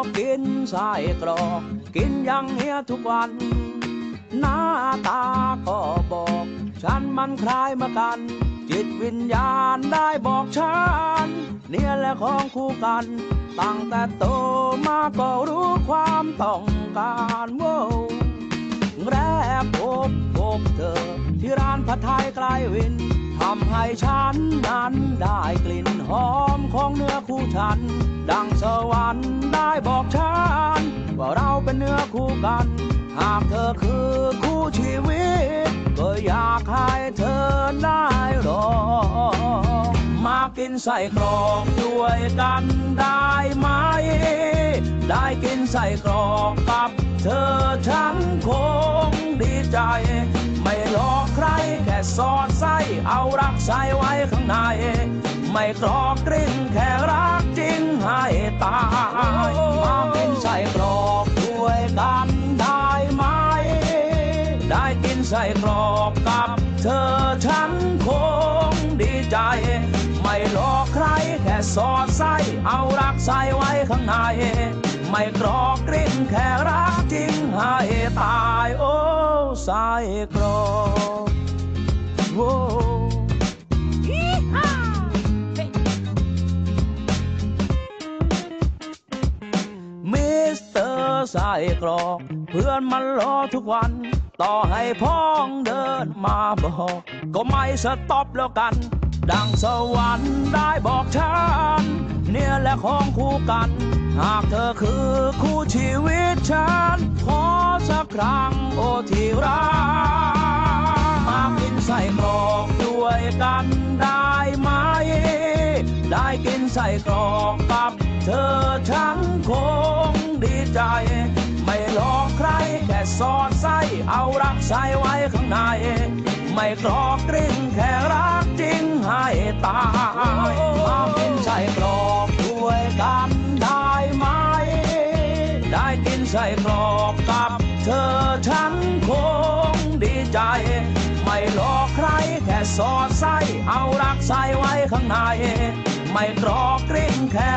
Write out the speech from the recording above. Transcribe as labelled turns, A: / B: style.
A: อบกินไส้กรอกกินอย่างเนี้ยทุกวัน หน้าตาก็บอก ฉันมันคล้ายมากัน จิตวิญญาณได้บอกฉัน เนี่ยแหละของคู่กัน ตั้งแต่โตมาก็รู้ความต้องการโว้วแรกพบพบเธอ ที่ร้านผัดไทยใกล้วินำให้ฉันนั้นได้กลิ่นหอมของเนื้อคู่ฉัน ดังสวรรค์ได้บอกฉัน ว่าเราเป็นเนื้อคู่กัน หากเธอคือคู่ชีวิต ก็อยากให้เธอได้รอมากินใส่กรอกด้วยกันได้ไหม ได้กินใส่กรอกกับเธอฉันคงดีใจ ไม่หลอก สอดไส้เอารักใส่ไว้ข้างใน ไม่กรอกกริ่งแค่รักจริงให้ตายมากินใส่กรอกด้วยกันได้ไหม ได้กินใส่กรอกกับเธอฉันคงดีใจ ไม่หลอกใครแค่สอดไส้เอารักใส่ไว้ข้างในไม่กรอกกริ่งแค่รักจริงให้ตายโอ้ใส่กรอก มิสเตอร์ใส่กรอกเพื่อนมันรอทุกวัน ต่อให้พ้องเดินมาบอก ก็ไม่สต็อปแล้วกัน ดังสวรรค์ได้บอกฉัน เนี่ยแหละของคู่กัน หากเธอคือคู่ชีวิตฉัน ขอสักครั้งโอที่รัก กันได้ไหม ได้กินใส่กรอกกับเธอฉันคงดีใจ ไม่หลอกใครแค่สอดไส้เอารักใส่ไว้ข้างใน ไม่กรอกกริ่งแค่รักจริงให้ตายมากินใส่กรอกด้วยกันได้ไหม ได้กินใส่กรอกกับเธอฉันคงดีใจ ไม่หลอก แค่สอดไส้เอารักใส่ไว้ข้างในไม่ตรอกกริ้งแค่